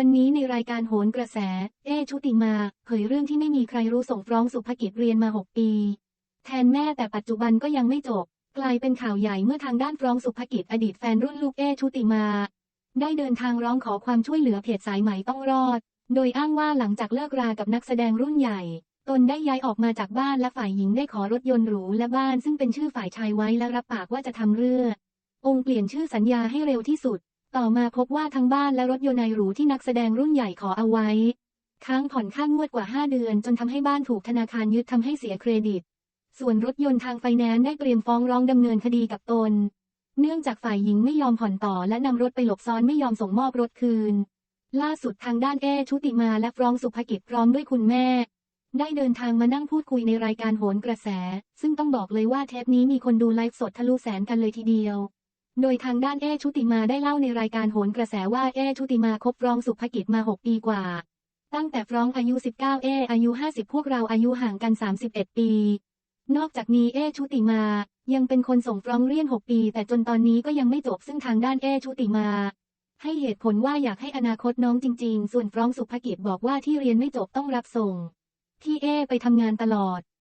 วันนี้ในรายการโหนกระแส เอชุติมา เผยเรื่องที่ไม่มีใครรู้ส่งฟ้องสุภกิจเรียนมา 6 ปี แทนแม่แต่ปัจจุบันก็ยังไม่จบ กลายเป็นข่าวใหญ่เมื่อทางด้านฟ้องสุภกิจอดีตแฟนรุ่นลูกเอชุติมา ได้เดินทางร้องขอความช่วยเหลือเพจสายไหมต้องรอด โดยอ้างว่าหลังจากเลิกรากับนักแสดงรุ่นใหญ่ ตนได้ย้ายออกมาจากบ้านและฝ่ายหญิงได้ขอรถยนต์หรูและบ้านซึ่งเป็นชื่อฝ่ายชายไว้และรับปากว่าจะทำเรื่ององค์เปลี่ยนชื่อสัญญาให้เร็วที่สุด ต่อมาพบว่าทั้งบ้านและรถยนต์ในหรูที่นักแสดงรุ่นใหญ่ขอเอาไว้ ค้างผ่อนค่างวดกว่า 5 เดือน จนทำให้บ้านถูกธนาคารยึดทำให้เสียเครดิต ส่วนรถยนต์ทางไฟแนนซ์ได้เตรียมฟ้องร้องดำเนินคดีกับตน เนื่องจากฝ่ายหญิงไม่ยอมผ่อนต่อและนำรถไปหลบซ่อนไม่ยอมส่งมอบรถคืน ล่าสุดทางด้านเอชุติมาและฟรองสุภกิจพร้อมด้วยคุณแม่ ได้เดินทางมานั่งพูดคุยในรายการโหนกระแส ซึ่งต้องบอกเลยว่าเทปนี้มีคนดูไลฟ์สดทะลุแสนกันเลยทีเดียว โดยทางด้านเอชุติมาได้เล่าในรายการโหนกระแสว่าเอชุติมาคบรองสุภกิจมา 6 ปีกว่า ตั้งแต่ฟรองอายุ 19 เออายุ 50 พวกเราอายุห่างกัน 31 ปี นอกจากนี้เอชุติมา ยังเป็นคนส่งฟรองเรียน 6 ปี แต่จนตอนนี้ก็ยังไม่จบซึ่งทางด้านเอชุติมา ให้เหตุผลว่าอยากให้อนาคตน้องจริง ๆ ส่วนฟรองสุภกิจบอกว่าที่เรียนไม่จบต้องรับส่ง ที่เอไปทำงานตลอด